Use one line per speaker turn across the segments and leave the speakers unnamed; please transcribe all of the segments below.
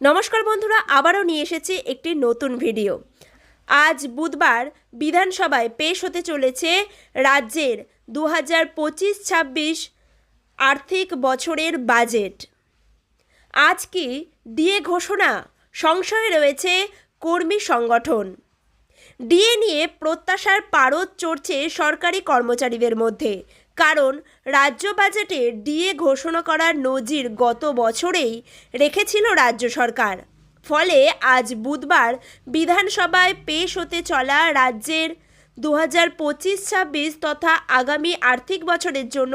নমস্কার বন্ধুরা, আবারও নিয়ে এসেছি একটি নতুন ভিডিও। আজ বুধবার বিধানসভায় পেশ হতে চলেছে রাজ্যের দু হাজার পঁচিশ ছাব্বিশ আর্থিক বছরের বাজেট। আজ কি ডিএ ঘোষণা? সংশয়ে রয়েছে কর্মী সংগঠন। ডিএ নিয়ে প্রত্যাশার পারদ চড়ছে সরকারি কর্মচারীদের মধ্যে। কারণ রাজ্য বাজেটে ডিএ ঘোষণা করার নজির গত বছরেই রেখেছিল রাজ্য সরকার। ফলে আজ বুধবার বিধানসভায় পেশ হতে চলা রাজ্যের দু হাজার পঁচিশ ছাব্বিশ তথা আগামী আর্থিক বছরের জন্য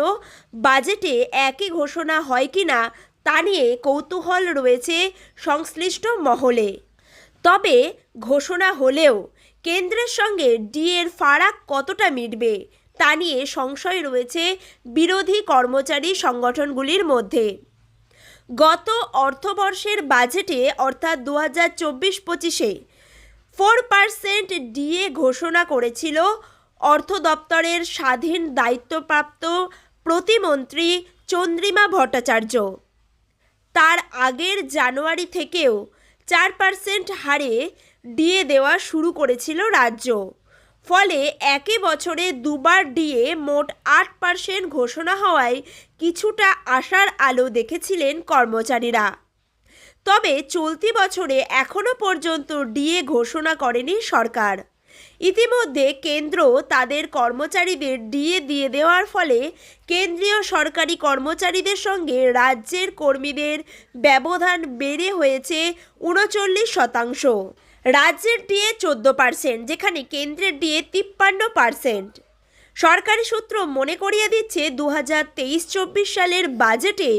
বাজেটে একই ঘোষণা হয় কিনা তা নিয়ে কৌতূহল রয়েছে সংশ্লিষ্ট মহলে। তবে ঘোষণা হলেও কেন্দ্রের সঙ্গে ডিএর ফারাক কতটা মিটবে তা নিয়ে সংশয় রয়েছে বিরোধী কর্মচারী সংগঠনগুলির মধ্যে। গত অর্থবর্ষের বাজেটে, অর্থাৎ দু হাজার চব্বিশ পঁচিশে, ফোর পার্সেন্ট ডিএ ঘোষণা করেছিল অর্থ দপ্তরের স্বাধীন দায়িত্বপ্রাপ্ত প্রতিমন্ত্রী চন্দ্রিমা ভট্টাচার্য। তার আগের জানুয়ারি থেকেও চার পার্সেন্ট হারে ডিএ দেওয়া শুরু করেছিল রাজ্য। ফলে একই বছরে দুবার ডিএ মোট আট পার্সেন্ট ঘোষণা হওয়ায় কিছুটা আশার আলো দেখেছিলেন কর্মচারীরা। তবে চলতি বছরে এখনও পর্যন্ত ডিএ ঘোষণা করেনি সরকার। ইতিমধ্যে কেন্দ্র তাদের কর্মচারীদের ডিএ দিয়ে দেওয়ার ফলে কেন্দ্রীয় সরকারি কর্মচারীদের সঙ্গে রাজ্যের কর্মীদের ব্যবধান বেড়ে হয়েছে উনচল্লিশ শতাংশ। রাজ্যের ডিএ চোদ্দ পার্সেন্ট যেখানে কেন্দ্রের ডিএ তিপ্পান্ন পার্সেন্ট সরকারি সূত্র মনে করিয়ে দিচ্ছে দু হাজার তেইশ চব্বিশ সালের বাজেটে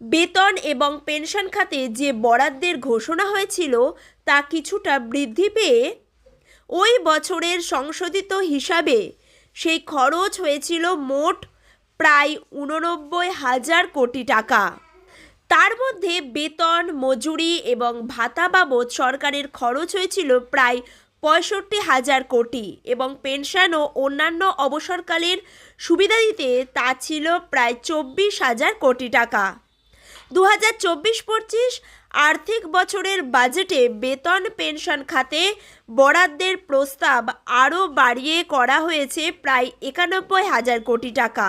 বেতন এবং পেনশন খাতে যে বরাদ্দের ঘোষণা হয়েছিল, তা কিছুটা বৃদ্ধি পেয়ে ওই বছরের সংশোধিত হিসাবে সেই খরচ হয়েছিল মোট প্রায় উননব্বই হাজার কোটি টাকা। তার মধ্যে বেতন, মজুরি এবং ভাতা বাবদ সরকারের খরচ হয়েছিল প্রায় পঁয়ষট্টি হাজার কোটি এবং পেনশন ও অন্যান্য অবসরকালের সুবিধা দিতে তা ছিল প্রায় চব্বিশ হাজার কোটি টাকা। দু হাজার চব্বিশ পঁচিশ আর্থিক বছরের বাজেটে বেতন, পেনশন খাতে বরাদ্দের প্রস্তাব আরও বাড়িয়ে করা হয়েছে প্রায় একানব্বই হাজার কোটি টাকা।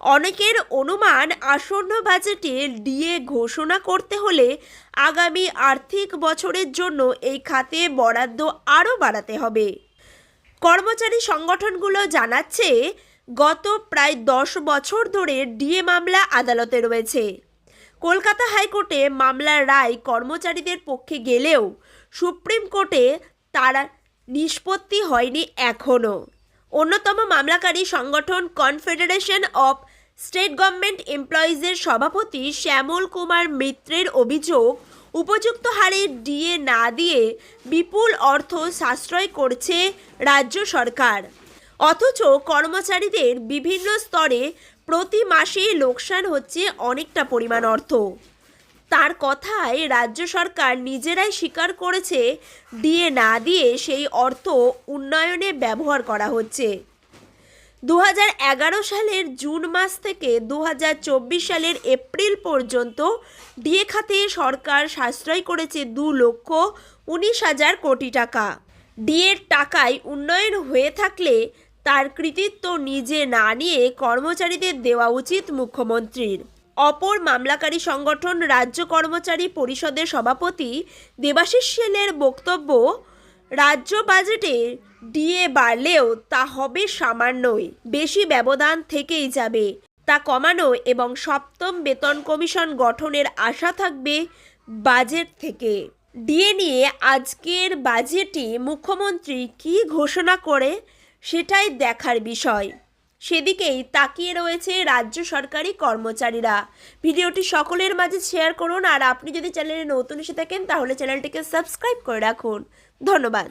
অনেকের অনুমান আসন্ন বাজেটে ডিএ ঘোষণা করতে হলে আগামী আর্থিক বছরের জন্য এই খাতে বরাদ্দ আরও বাড়াতে হবে। কর্মচারী সংগঠনগুলো জানাচ্ছে, গত প্রায় দশ বছর ধরে ডিএ মামলা আদালতে রয়েছে। কলকাতা হাইকোর্টে মামলার রায় কর্মচারীদের পক্ষে গেলেও সুপ্রিম কোর্টে তার নিষ্পত্তি হয়নি এখনও। অন্যতম মামলাকারী সংগঠন কনফেডারেশন অফ স্টেট গভর্নমেন্ট এমপ্লয়িজের সভাপতি শ্যামল কুমার মিত্রের অভিযোগ, উপযুক্ত হারে ডিএ না দিয়ে বিপুল অর্থ সাশ্রয় করছে রাজ্য সরকার। অথচ কর্মচারীদের বিভিন্ন স্তরে প্রতি মাসেই লোকসান হচ্ছে অনেকটা পরিমাণ অর্থ। তার কথায় রাজ্য সরকার নিজেরাই স্বীকার করেছে দিয়ে না দিয়ে সেই অর্থ উন্নয়নে ব্যবহার করা হচ্ছে। দু হাজার এগারো সালের জুন মাস থেকে দু হাজার চব্বিশ সালের এপ্রিল পর্যন্ত ডিএ খাতে সরকার সাশ্রয় করেছে দু লক্ষ উনিশ হাজার কোটি টাকা। ডিএর টাকায় উন্নয়ন হয়ে থাকলে তার কৃতিত্ব নিজে না নিয়ে কর্মচারীদের দেওয়া উচিত মুখ্যমন্ত্রীর। অপর মামলাকারী সংগঠন রাজ্য কর্মচারী পরিষদের সভাপতি দেবাশিস সেনের বক্তব্য রাজ্য বাজেটে ডিএ বাড়লেও তা হবে সামান্যই। বেশি ব্যবধান থেকেই যাবে। তা কমানো এবং সপ্তম বেতন কমিশন গঠনের আশা থাকবে বাজেট থেকে। ডিএ নিয়ে আজকের বাজেটে মুখ্যমন্ত্রী কি ঘোষণা করে সেটাই দেখার বিষয়। সেদিকেই তাকিয়ে রয়েছে রাজ্য সরকারি কর্মচারীরা। ভিডিওটি সকলের মাঝে শেয়ার করুন আর আপনি যদি চ্যানেলে নতুন এসে থাকেন তাহলে চ্যানেলটিকে সাবস্ক্রাইব করে রাখুন। ধন্যবাদ।